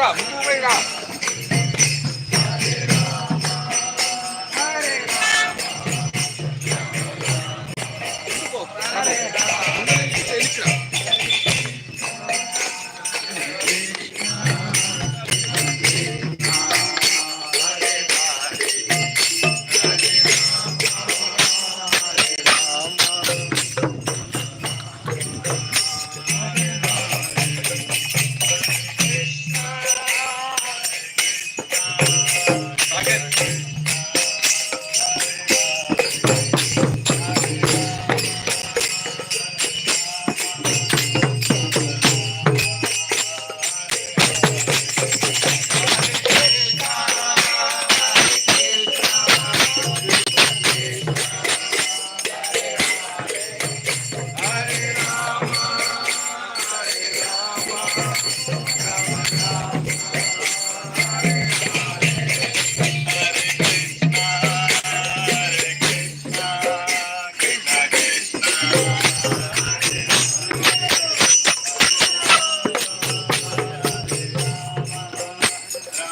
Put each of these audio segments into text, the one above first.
不，不，不，没。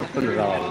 పక్కన రావాలి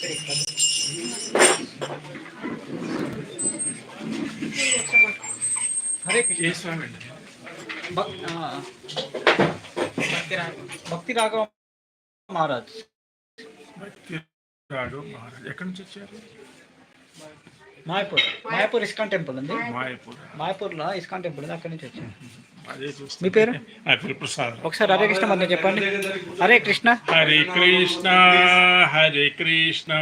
Hare Krishna. Swami Bhakti Raghava Maharaj భక్తి రాఘవ మహారాజ్. ఎక్కడి నుంచి వచ్చారు? మాయపూర్. మాయపూర్ ఇస్కాన్ టెంపుల్ ఉంది మాయపూర్? మాయపూర్లో ఇస్కాన్ టెంపుల్ ఉంది అక్కడి నుంచి వచ్చారు మీ పేరు? నా పేరు ప్రసాద్. ఒకసారి హరే కృష్ణ మంది చెప్పండి. హరే కృష్ణ. హరే కృష్ణ హరే కృష్ణ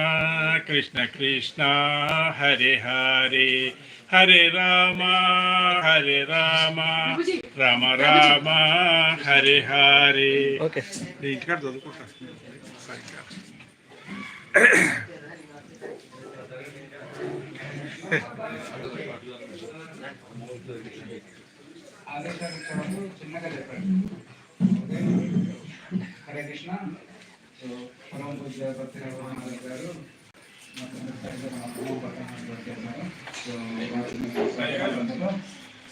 కృష్ణ కృష్ణ హరే హరే. హరే రామ హరే రామ రామ రామ హరే హరే. ఓకే. నేను ఇంటికాడ చదువుకుంటాను సాయంకాలం హరే కృష్ణ సో పరమ పూజ భక్తి రఘునాథ్ గారు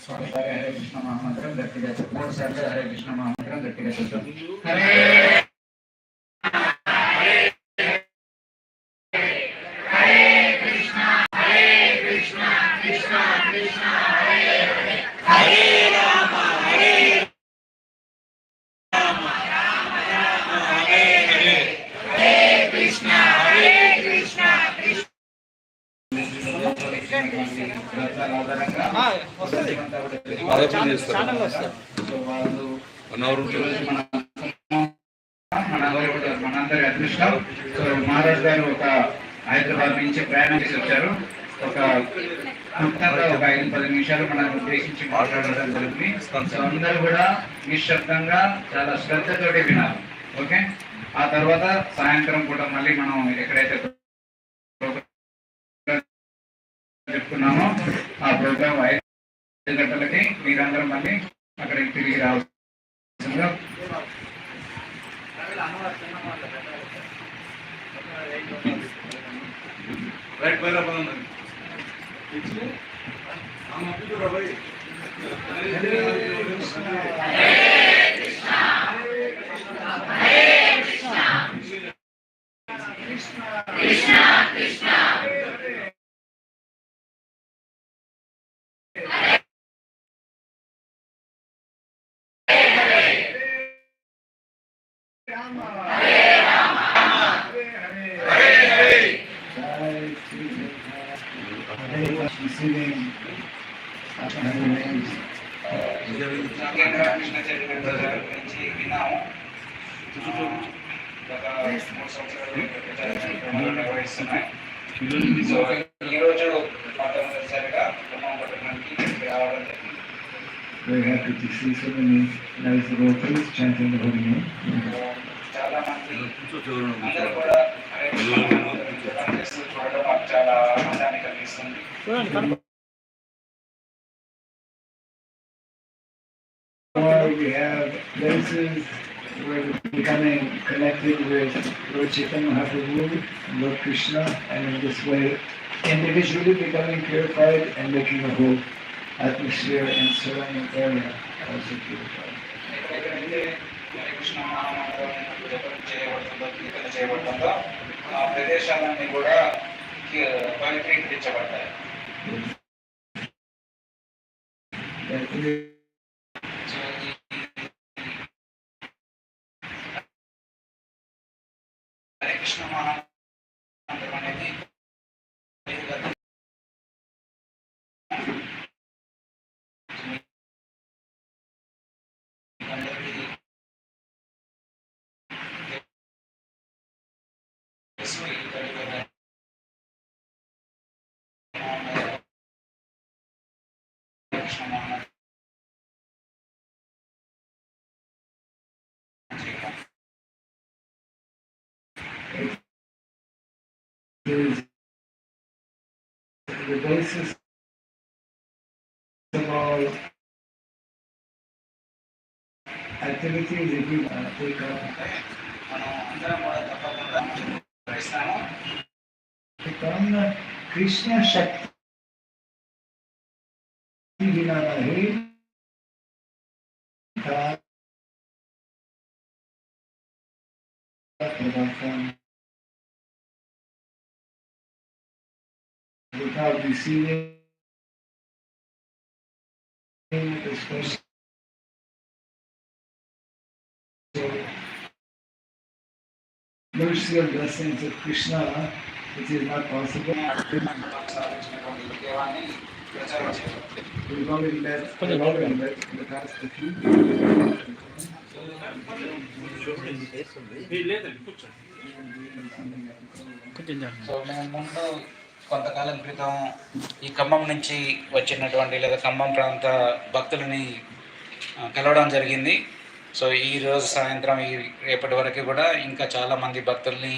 సో హరే కృష్ణ మహామంత్రం గట్టిగా చెప్పు. మూడు సార్లు హరే కృష్ణ మహామంత్రం గట్టిగా చెప్తాం హరే మనందరి అదృష్టం. సో మహారాజ్ గారు ఒక హైదరాబాద్ నుంచి ప్రయాణం చేసి వచ్చారు. ఒక క్లుప్తంగా ఒక ఐదు పది నిమిషాలు మనం ఉద్దేశించి మాట్లాడడం జరుగుతుంది సో అందరూ కూడా నిశ్శబ్దంగా చాలా శ్రద్ధతోటి వినాలి. ఓకే? ఆ తర్వాత సాయంత్రం కూడా మళ్ళీ మనం ఎక్కడైతే చెప్పుకున్నామో ఆ ప్రోగ్రామ్ గంటలకి మీరందరూ మళ్ళీ అక్కడికి తిరిగి రావాల్సిందిగా కృష్ణ చైతన్య గారి గురించి విన్నాము గత మూడు సంవత్సరాలు కార్యక్రమాలు నిర్వహిస్తున్నాయి సో ఈరోజు మొట్టమొదటిసారిగా ఖమ్మం పట్టణానికి ఇక్కడికి రావడం జరిగింది Very happy to see so many nice devotees chanting the holy name. చాలా మంది అందరూ కూడా హరే కృష్ణ మహామంత్రం జపం చేస్తూ చూడడం మాకు చాలా ఆనందాన్ని కలిగిస్తుంది places where we're becoming connected with Lord Chaitanya Mahaprabhu and Lord Krishna, and in this way, individually becoming purified and making the whole atmosphere and surrounding area also purified. ఎక్కడెక్కడైతే హరే కృష్ణ మహామంత్రం జపం చేయబడుతుందో కీర్తన చేయబడుతుందో ఆ ప్రదేశాలన్నీ కూడా key- పవిత్రీకరించబడతాయి the basis of all activities if we uh, take up Krishna शक्ति without receiving the special few. లేదండి కూర్చోండి కొంచెం జరగండి. సో మేము ముందు కొంతకాలం క్రితం ఈ ఖమ్మం నుంచి వచ్చినటువంటి లేదా ఖమ్మం ప్రాంత భక్తులని కలవడం జరిగింది సో ఈరోజు సాయంత్రం ఈ రేపటి వరకు కూడా ఇంకా చాలా మంది భక్తుల్ని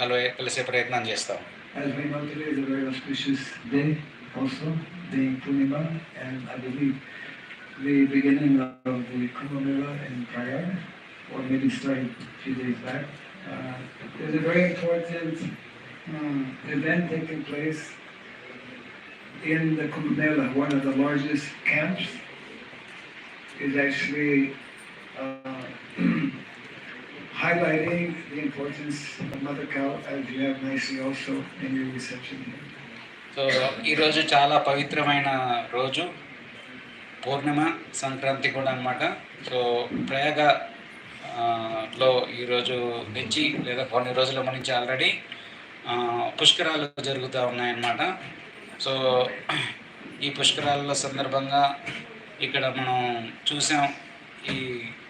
కలవే కలిసే ప్రయత్నం చేస్తాం the beginning of the Kumbh Mela in Prayag, or maybe starting a few days back. Uh, There's a very important um, event taking place in the Kumbh Mela, one of the largest camps is actually Uh, highlighting the importance of Mother Cow as you have nicely also in your reception here. So ఈరోజు చాలా పవిత్రమైన రోజు పూర్ణిమ సంక్రాంతి కూడా అనమాట so Prayag లో ఈరోజు నుంచి లేదా కొన్ని రోజుల నుంచి ఆల్రెడీ పుష్కరాలు జరుగుతూ ఉన్నాయన్నమాట సో ఈ పుష్కరాల సందర్భంగా ఇక్కడ మనం చూసాం ఈ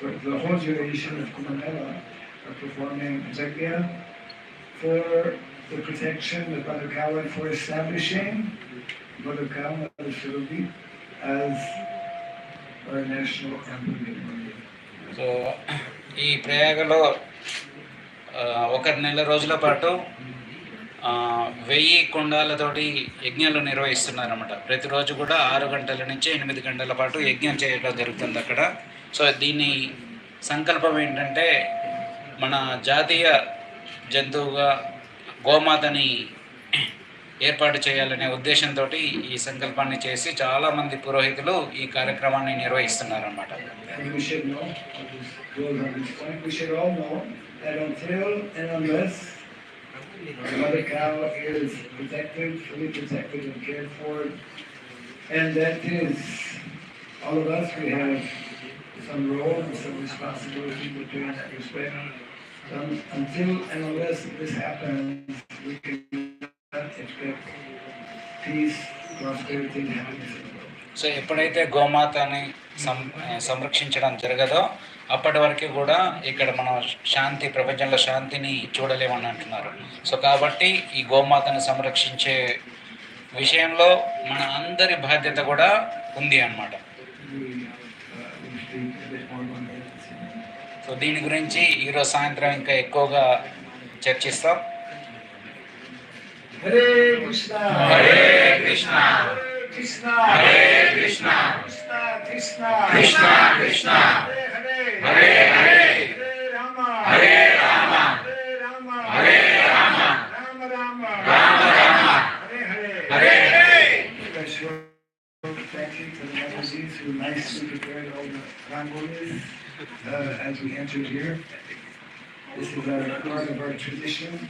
For the whole duration of Kumbh are performing Yajna for the protection of Badukawa and for establishing Badukawa Cow, Mother as our national emblem. So, ఈ ప్రయాగలో ఒక నెల రోజుల పాటు వెయ్యి కుండాలతోటి యజ్ఞాలు నిర్వహిస్తున్నారన్నమాట ప్రతిరోజు కూడా ఆరు గంటల నుంచి ఎనిమిది గంటల పాటు యజ్ఞం చేయడం జరుగుతుంది అక్కడ సో దీని సంకల్పం ఏంటంటే మన జాతీయ జంతువుగా గోమాతని ఏర్పాటు చేయాలనే ఉద్దేశంతో ఈ సంకల్పాన్ని చేసి చాలామంది పురోహితులు ఈ కార్యక్రమాన్ని నిర్వహిస్తున్నారు అనమాట All of us, we have some role and some responsibility for doing that respect. Um, Until and unless this happens, we cannot expect peace, prosperity, and happiness so ఎప్పుడైతే గోమాతని సం సంరక్షించడం జరగదో అప్పటి వరకు కూడా ఇక్కడ మనం శాంతి ప్రపంచంలో శాంతిని చూడలేమని అంటున్నారు సో కాబట్టి ఈ గోమాతను సంరక్షించే విషయంలో మన అందరి బాధ్యత కూడా ఉంది అన్నమాట We, uh, we speak a bit more on that. So దీని గురించి ఈరోజు సాయంత్రం ఇంకా ఎక్కువగా చర్చిస్తాం Hare Krishna. Hare Krishna Hare Krishna. Hare Krishna Krishna Krishna. Krishna Krishna Hare Hare. Hare Hare rangolis uh, as we entered here. This is our part of our tradition.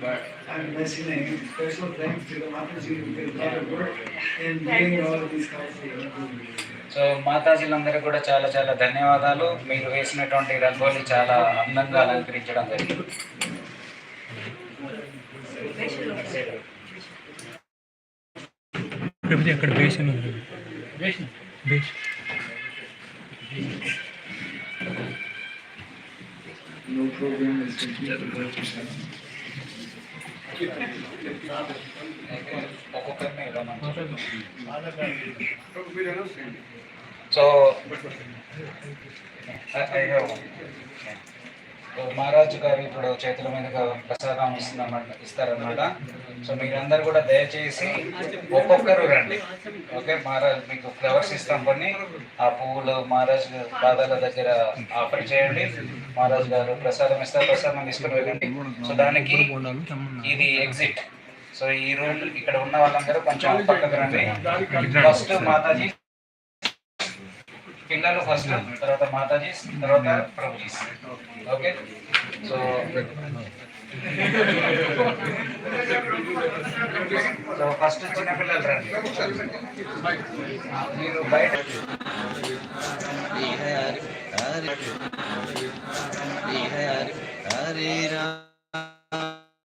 But I'm listening, special thanks to the Mataji who did a lot of work in doing all of these rangolis. So మాతాజీలందరికీ కూడా చాలా చాలా ధన్యవాదాలు మీరు వేసినటువంటి రంగోలి చాలా అందంగా అలంకరించడం జరిగింది ప్రభుజీ అక్కడ బేసిన్ ఉంది basin No program is complete without your son. ఒక్కొక్కరిని రమ్మంటారు. So I- I have one. మహారాజు గారు ఇప్పుడు చేతుల మీదుగా ప్రసాదం ఇస్తున్నామన్న ఇస్తారన్నమాట. సో మీరందరూ కూడా దయచేసి ఒక్కొక్కరు రండి. ఓకే మహారాజ్ మీకు ఫ్లవర్స్ ఇస్తాం కొన్ని. ఆ పువ్వులు మహారాజ్ పాదాల దగ్గర ఆఫర్ చేయండి. మహారాజ్ గారు ప్రసాదం ఇస్తారు ప్రసాదం తీసుకుని వెళ్ళండి. సో దానికి ఇది ఎగ్జిట్. సో ఈ రోజు ఇక్కడ ఉన్న వాళ్ళందరూ కొంచెం పక్కకు రండి. ఫస్ట్ మాతాజీ పిల్లలు ఫస్ట్ తర్వాత మాతాజీ తర్వాత Prabhuji. Okay so so first చిన్న పిల్లలు రండి. మీరు బయట హరే హరి హరి రామ